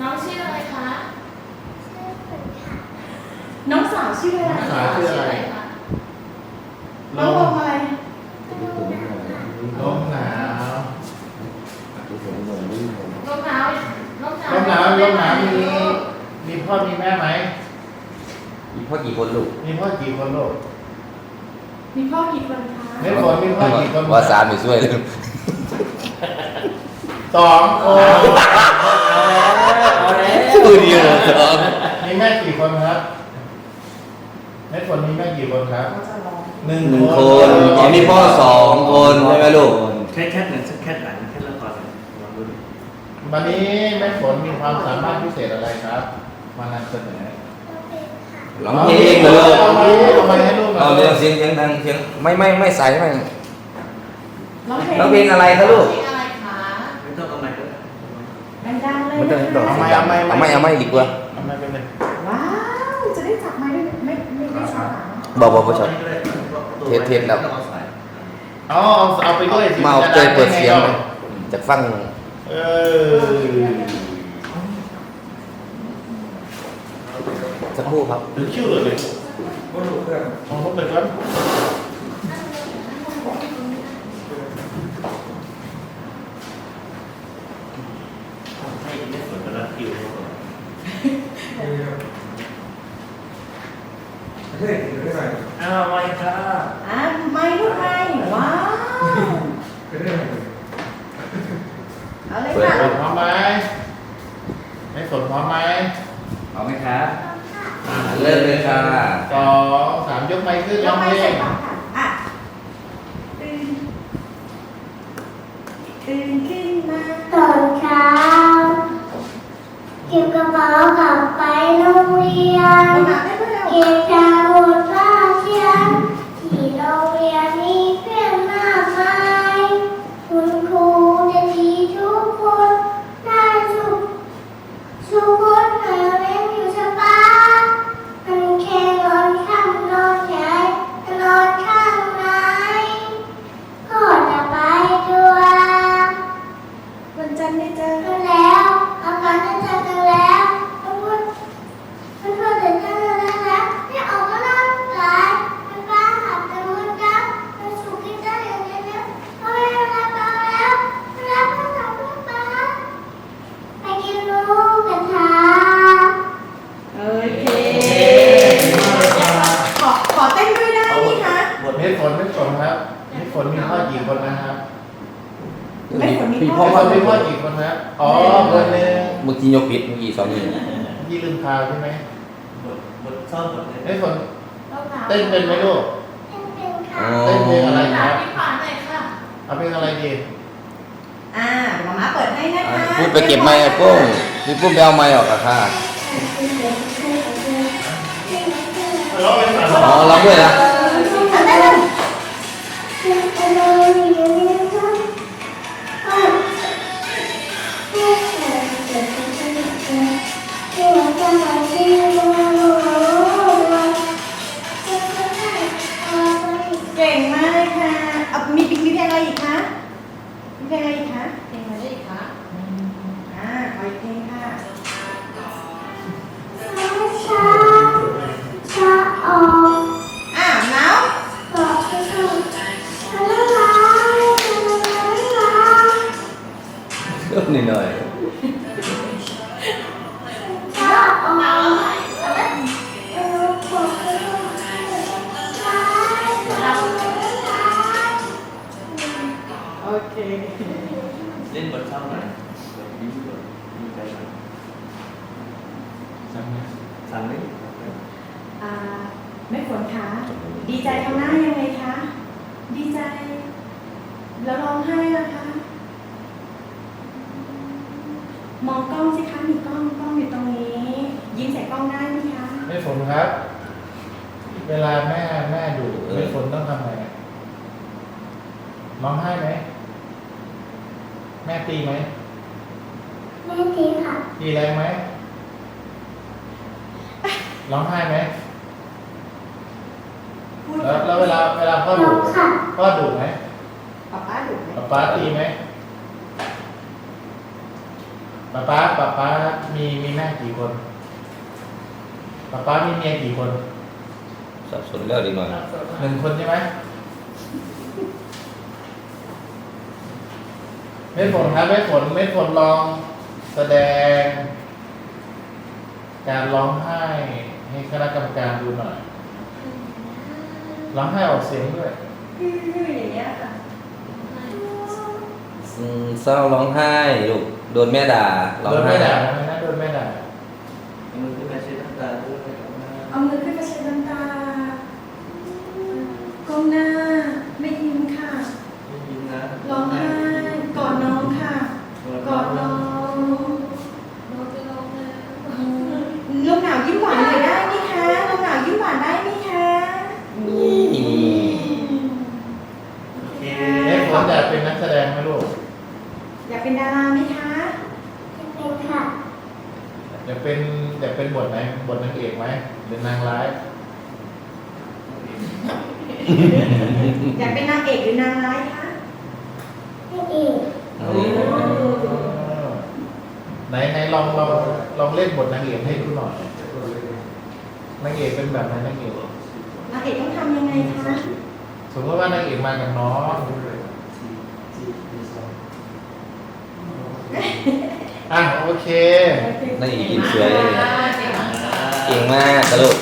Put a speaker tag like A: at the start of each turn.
A: น้องชื่ออะไรคะ
B: ชื่อฝนค่ะ
A: น้องสาวชื่ออะไร
C: น้องสาวชื่ออะไร
A: คะ
C: ล
A: น้อง
C: ม
A: ลมอะไร
C: ลมหนาว
A: ลมหนาวลมหนาว
C: ลมหนาวลมหนาวมีมีพ่อมีแม่ไหม
D: มีพ่อกี่คนลูก
C: มีพ่อกี่คนลูก
A: มีพ่อกี่คนคะ
C: ไม่ฝนมีพ่อกี่คน
D: ว่าสามไม่ช่วยเลย
C: สองคน
D: ชื่ อเดียวเลยสอง
C: มีแม่กี่คนครับแม่ฝนมีแม่กี่คนครับ
A: เขาจะร้อง
C: หนึ่ง
D: หนึ่งคนอ๋อมีพ่อสองคนใช่ไหมลูก
E: แค่แค่หนึ่งสักแค่หลังแค่ละครลองดูดิ
C: วันนี้แม่ฝนมีความสามารถพิเศษอะไรครับ มานำเสนอ
B: เราเป็นค่ะ
D: ร้องเพลงเลยลูก
C: เอามาเอามาให้ลูกหน่
D: เอา
C: อย
D: เรื่องเสียงเสียงดังเสียงไม่ไม่ไม่ใส่ไม่
A: ร้องเพลง
D: ร้องเพลงอะไรคะลูก
E: ม่ต้อง
A: นะคะ
D: ต่อ
C: เอาไม่เอาไม่
D: เอาไม่เอาไม่ดีกว่า
C: เอาไม่เป็นไร
A: ว้าวจะได้จับไม้ไม่ไม่ไม่ไม่ช้าหรอ
D: บอกบอกบอกชอบเทปเทปแล้ว
C: เอาเอาเอาไปด้วยสิ
D: มาเอาเตยเปิดเสียงเลยจากฟัง
C: เออ
D: สักครู่ครับ
C: ถึงคิวเลยเลยเอาเขาไปก่อน
E: ให้ไม่ฝนกำลังคิวเขาก่อน
C: อ้าวไม่ค่ะ
A: อะไม่ลูกไม่ว้าวเอาเลย
D: เปิด
A: ค่ะ
C: ฝนพร้อมไหมไม่ฝนพร้อมไหม
D: เอาไหมครับเริ่มเลยค่ะ
C: สองสามยกไม้ขึ้น
A: ย
C: ร้อกง
A: ไม้
C: เพล
A: ใส่
C: ง
A: ปากค่ะอะตื่นตื่นขึ้นมา
B: ตอนเช้าเก็บกระเป๋ากลับไปโรงเรีย
A: เอา
B: น
A: หนักได้ไหมเรา
B: เก็บจ ไม่
C: ฝนมีพี่
D: พ่
A: พ่อ
D: อ
C: ไม่
D: พ่อ
C: ฝนมีพ่อกี่คนครับอ๋อเบอร์หนึ่ง
D: เมื่อกี้ยกผิดเมื่อกี้สองนิ้ว
C: ยี่ลืมพาวใช่ไหม
E: บทบทซ่อนบทเลย
C: ไม่ฝนเต้นเป็นไหมลูก
B: เป็นเป็น
D: อ๋
B: ค่ะ
D: อ
C: เต้นเพลงอะไร
A: ถา
C: ค
A: ม
C: รับ
A: พี่ขวานหน่อยค่ะ
C: เอาเพลงอะไรดี
A: อ่าเดี๋ยวมาม่าเปิดให้นะคะ
D: พูดไปเก็บไม้ไอ้ปุ้งพี่ปุ้งไปเอาไม้ออกอะค่ะ
C: ร้องเป็นภาษา
D: อ๋อร้องด้วยนะ
A: อะ โอเค
E: เล่นบทซ่อนหน่อยบทยิ้มบทยิ้มใจหน่อยสั่งไหม
A: อ่าไม่ฝนคะ ดีใจทำหน้ายังไงคะ ดีใจ แล้วร้องไห้นะคะ มองกล้องสิคะมีกล้องกล้องอยู่ตรงนี้ ยิ้มใส่กล้องได้ไหมคะ
C: ไม่ฝนครับ เวลาแม่แม่ดูไม่ฝนต้องทำไงร้องไห้ไหม แม่ตีไหม
B: แม่ทีค่ะ
C: ตีแรงไหมร้องไห้ไหม
A: พูด
C: แล้วแล้วเวลาเวลาพ่อ
B: น้
C: ดุ
B: องค่ะ
C: พ่อดุไหม
A: ป๊าป้าดุไหม
C: ป๊าป๊าตีไหม ป๊าป๊าป๊าป๊าป๊ามีมีแม่กี่คนป๊าป๊ามีเมียกี่คน
D: สับสนแล้วดีกว่า
C: หนึ่งคนใช่ไหมเม็ดฝนครับเม็ดฝนเม็ดฝนลองแสดง การร้องไห้ให้คณะกรรมการดูหน่อยร้องไห้ออกเสียงด้วย
A: ฮืออย่างเงี้ยค่ะ
D: อืมเศร้าร้องไห้ลูกโดนแม่ด่าร้อง
C: โดน
D: ไห้
C: ไม่ด่าทำไมนะโดนไม่ด่า
E: เอามือขึ้นมาเช็ดน้ำตาด้วยนะ
A: เอามือขึ้นมาเช็ดน้ำตาก้มหน้า ไม่ยิ้มค่ะ
E: ไม่ยิ้มนะ
A: ร้องไห้ กอดน้องค่ะ กอดน้องลมหนาวยิ้มหวานเลยได้ไหมคะลมหนาวยิ้มหวานได้ไหมคะ
D: นี่
E: โอเค
C: เม็ดฝนอยากเป็นนักแสดงไหมลูก
A: อยากเป็นดาราไหมคะ
B: จะเป็นค่ะ
C: อยากเป็นอยากเป็น บทไหนบทนางเอกไหมหรือนางร้าย
A: อยากเป็นนางเอกหรือนางร้ายคะ
B: ให้เอง
D: นี่
C: ไหนไหนลองลองลองเล่นบทนางเอกให้ดูหน่อยนางเอกเป็นแบบไหนนางเอก
A: นางเอกต้องทำยังไงคะ
C: สมมติว่านางเอกมากับน้องอะโอเค
D: นั่งอีกกินสวยเลย
A: เก่งมาก
D: ลูก